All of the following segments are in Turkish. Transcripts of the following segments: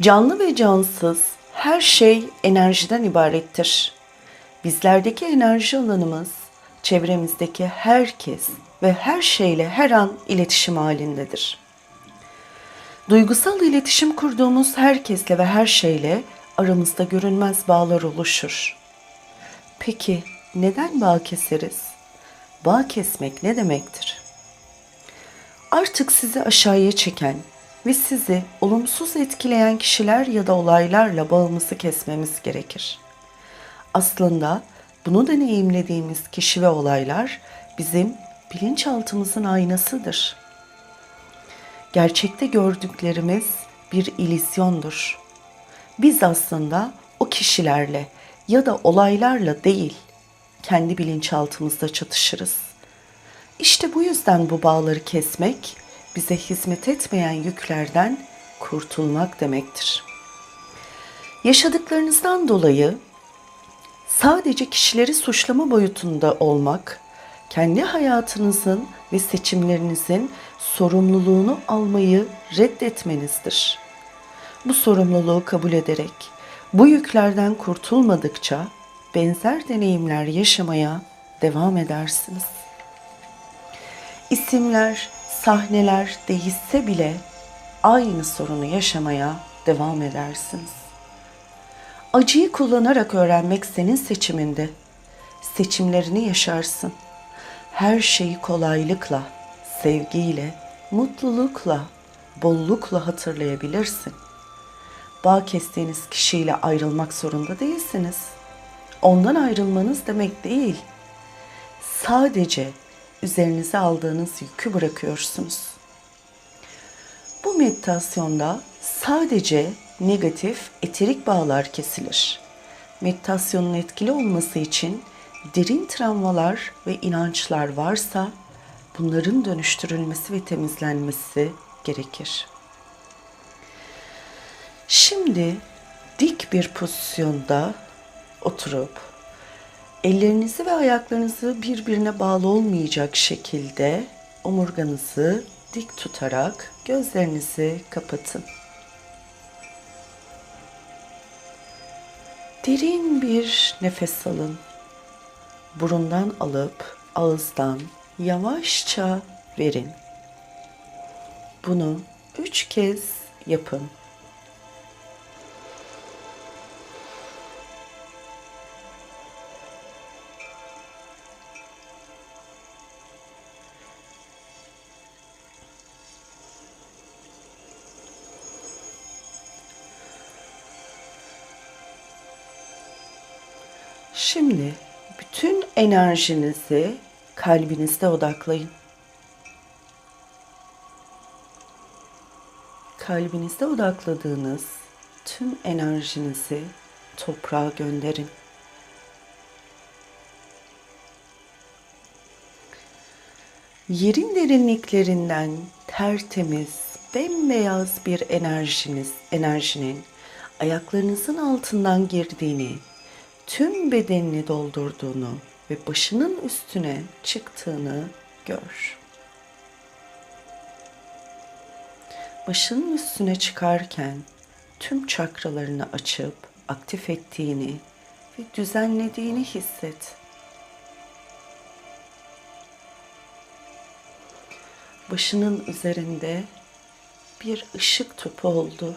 Canlı ve cansız her şey enerjiden ibarettir. Bizlerdeki enerji alanımız çevremizdeki herkes ve her şeyle her an iletişim halindedir. Duygusal iletişim kurduğumuz herkesle ve her şeyle aramızda görünmez bağlar oluşur. Peki neden bağ keseriz? Bağ kesmek ne demektir? Artık sizi aşağıya çeken ve sizi olumsuz etkileyen kişiler ya da olaylarla bağımızı kesmemiz gerekir. Aslında bunu deneyimlediğimiz kişi ve olaylar bizim bilinçaltımızın aynasıdır. Gerçekte gördüklerimiz bir ilizyondur. Biz aslında o kişilerle ya da olaylarla değil, kendi bilinçaltımızda çatışırız. İşte bu yüzden bu bağları kesmek, bize hizmet etmeyen yüklerden kurtulmak demektir. Yaşadıklarınızdan dolayı sadece kişileri suçlama boyutunda olmak, kendi hayatınızın ve seçimlerinizin sorumluluğunu almayı reddetmenizdir. Bu sorumluluğu kabul ederek bu yüklerden kurtulmadıkça benzer deneyimler yaşamaya devam edersiniz. İsimler, sahneler değişse bile aynı sorunu yaşamaya devam edersiniz. Acıyı kullanarak öğrenmek senin seçiminde. Seçimlerini yaşarsın. Her şeyi kolaylıkla, sevgiyle, mutlulukla, bollukla hatırlayabilirsin. Bağ kestiğiniz kişiyle ayrılmak zorunda değilsiniz. Ondan ayrılmanız demek değil. Sadece üzerinize aldığınız yükü bırakıyorsunuz. Bu meditasyonda sadece negatif eterik bağlar kesilir. Meditasyonun etkili olması için derin travmalar ve inançlar varsa bunların dönüştürülmesi ve temizlenmesi gerekir. Şimdi dik bir pozisyonda oturup ellerinizi ve ayaklarınızı birbirine bağlı olmayacak şekilde omurganızı dik tutarak gözlerinizi kapatın. Derin bir nefes alın. Burundan alıp ağızdan yavaşça verin. Bunu üç kez yapın. Şimdi bütün enerjinizi kalbinizde odaklayın. Kalbinizde odakladığınız tüm enerjinizi toprağa gönderin. Yerin derinliklerinden tertemiz, bembeyaz bir enerjiniz, enerjinin ayaklarınızın altından girdiğini tüm bedenini doldurduğunu ve başının üstüne çıktığını gör. Başının üstüne çıkarken tüm çakralarını açıp aktif ettiğini ve düzenlediğini hisset. Başının üzerinde bir ışık topu oldu.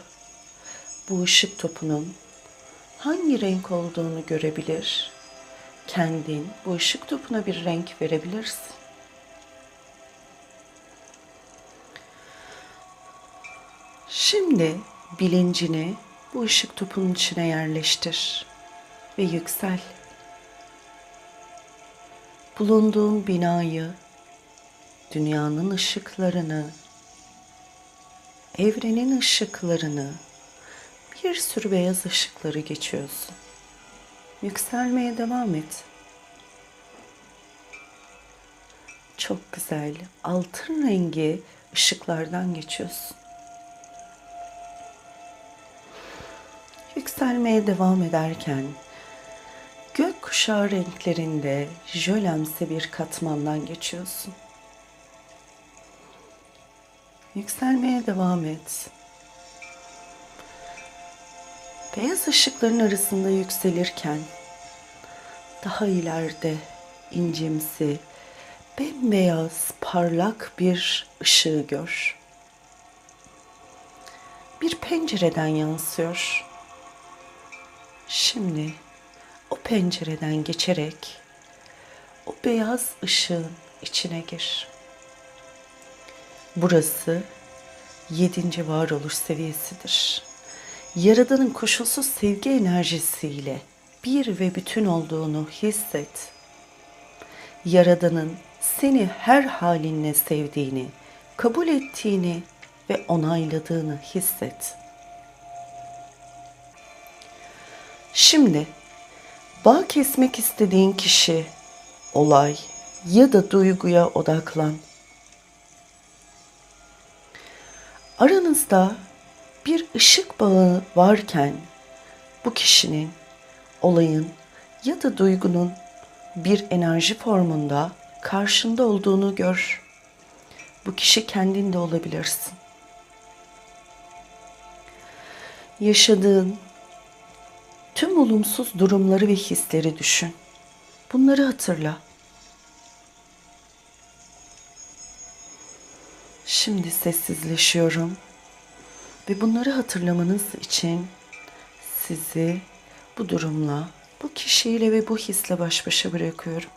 Bu ışık topunun hangi renk olduğunu görebilir. Kendin bu ışık topuna bir renk verebilirsin. Şimdi bilincini bu ışık topunun içine yerleştir ve yüksel. Bulunduğun binayı, dünyanın ışıklarını, evrenin ışıklarını, bir sürü beyaz ışıkları geçiyorsun. Yükselmeye devam et. Çok güzel altın rengi ışıklardan geçiyorsun. Yükselmeye devam ederken gökkuşağı renklerinde jölemsi bir katmandan geçiyorsun. Yükselmeye devam et beyaz ışıkların arasında yükselirken daha ileride incimsi, bembeyaz, parlak bir ışığı gör. Bir pencereden yansıyor. Şimdi o pencereden geçerek o beyaz ışığın içine gir. Burası yedinci varoluş seviyesidir. Yaradanın koşulsuz sevgi enerjisiyle bir ve bütün olduğunu hisset. Yaradanın seni her halinle sevdiğini, kabul ettiğini ve onayladığını hisset. Şimdi bağ kesmek istediğin kişi, olay ya da duyguya odaklan. Aranızda bir ışık bağı varken bu kişinin, olayın ya da duygunun bir enerji formunda karşında olduğunu gör. Bu kişi kendin de olabilirsin. Yaşadığın tüm olumsuz durumları ve hisleri düşün. Bunları hatırla. Şimdi sessizleşiyorum ve bunları hatırlamanız için sizi bu durumla, bu kişiyle ve bu hisle baş başa bırakıyorum.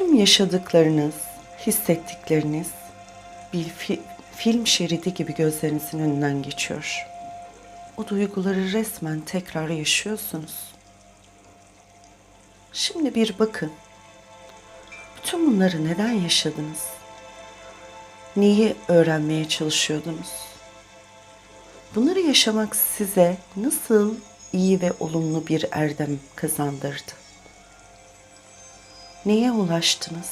Tüm yaşadıklarınız, hissettikleriniz bir fi- film şeridi gibi gözlerinizin önünden geçiyor. O duyguları resmen tekrar yaşıyorsunuz. Şimdi bir bakın. Bütün bunları neden yaşadınız? Neyi öğrenmeye çalışıyordunuz? Bunları yaşamak size nasıl iyi ve olumlu bir erdem kazandırdı? Neye ulaştınız?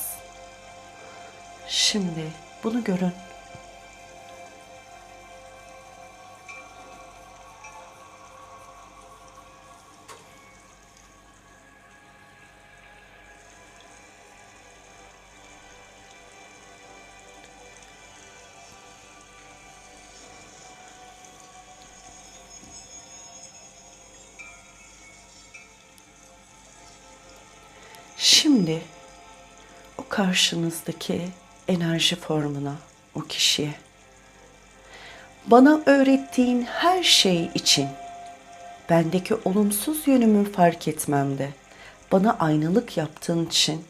Şimdi bunu görün. Şimdi o karşınızdaki enerji formuna, o kişiye bana öğrettiğin her şey için bendeki olumsuz yönümü fark etmemde bana aynalık yaptığın için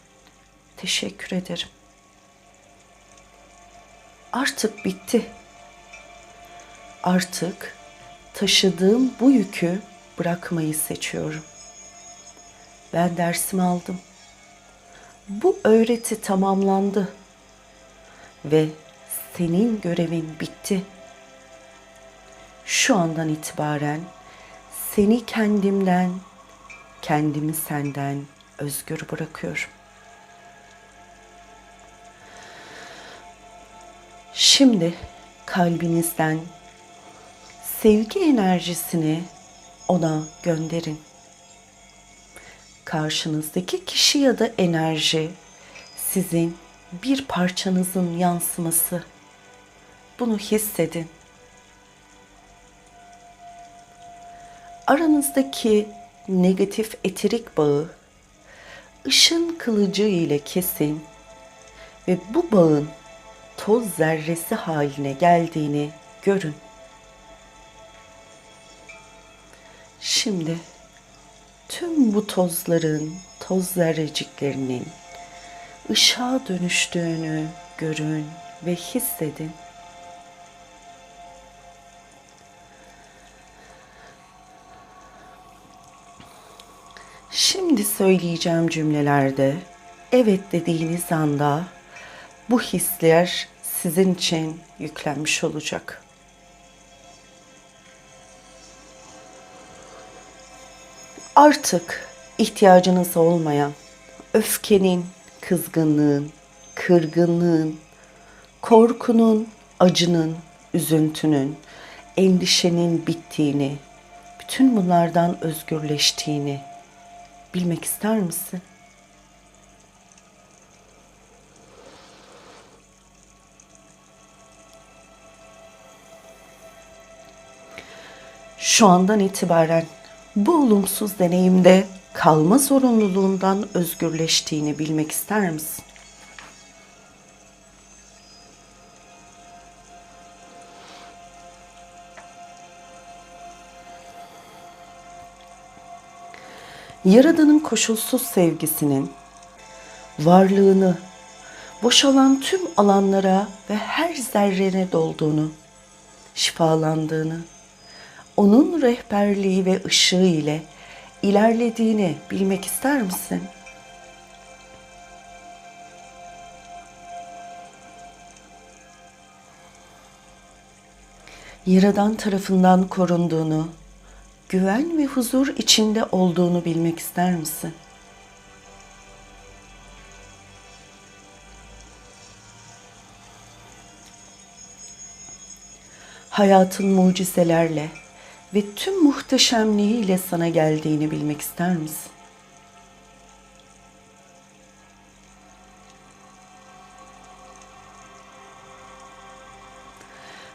teşekkür ederim. Artık bitti. Artık taşıdığım bu yükü bırakmayı seçiyorum. Ben dersimi aldım. Bu öğreti tamamlandı ve senin görevin bitti. Şu andan itibaren seni kendimden, kendimi senden özgür bırakıyorum. Şimdi kalbinizden sevgi enerjisini ona gönderin karşınızdaki kişi ya da enerji sizin bir parçanızın yansıması. Bunu hissedin. Aranızdaki negatif etirik bağı ışın kılıcı ile kesin ve bu bağın toz zerresi haline geldiğini görün. Şimdi bu tozların, toz zerreciklerinin ışığa dönüştüğünü görün ve hissedin. Şimdi söyleyeceğim cümlelerde evet dediğiniz anda bu hisler sizin için yüklenmiş olacak. Artık ihtiyacınız olmayan öfkenin, kızgınlığın, kırgınlığın, korkunun, acının, üzüntünün, endişenin bittiğini, bütün bunlardan özgürleştiğini bilmek ister misin? Şu andan itibaren bu olumsuz deneyimde kalma zorunluluğundan özgürleştiğini bilmek ister misin? Yaradan'ın koşulsuz sevgisinin varlığını boşalan tüm alanlara ve her zerrene dolduğunu, şifalandığını, onun rehberliği ve ışığı ile ilerlediğini bilmek ister misin? Yaradan tarafından korunduğunu, güven ve huzur içinde olduğunu bilmek ister misin? Hayatın mucizelerle ve tüm muhteşemliğiyle sana geldiğini bilmek ister misin?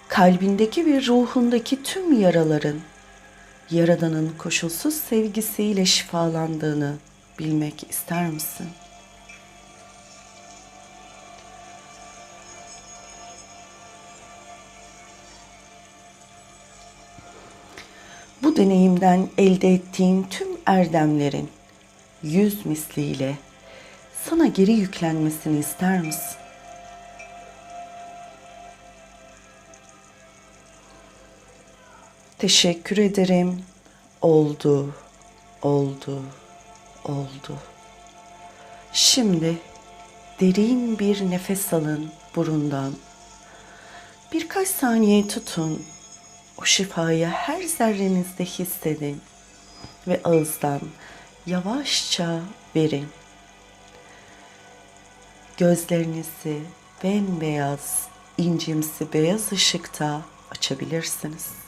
Kalbindeki ve ruhundaki tüm yaraların Yaradan'ın koşulsuz sevgisiyle şifalandığını bilmek ister misin? Bu deneyimden elde ettiğin tüm erdemlerin yüz misliyle sana geri yüklenmesini ister misin? Teşekkür ederim. Oldu, oldu, oldu. Şimdi derin bir nefes alın burundan. Birkaç saniye tutun. O şifayı her zerrenizde hissedin ve ağızdan yavaşça verin. Gözlerinizi bembeyaz, incimsi beyaz ışıkta açabilirsiniz.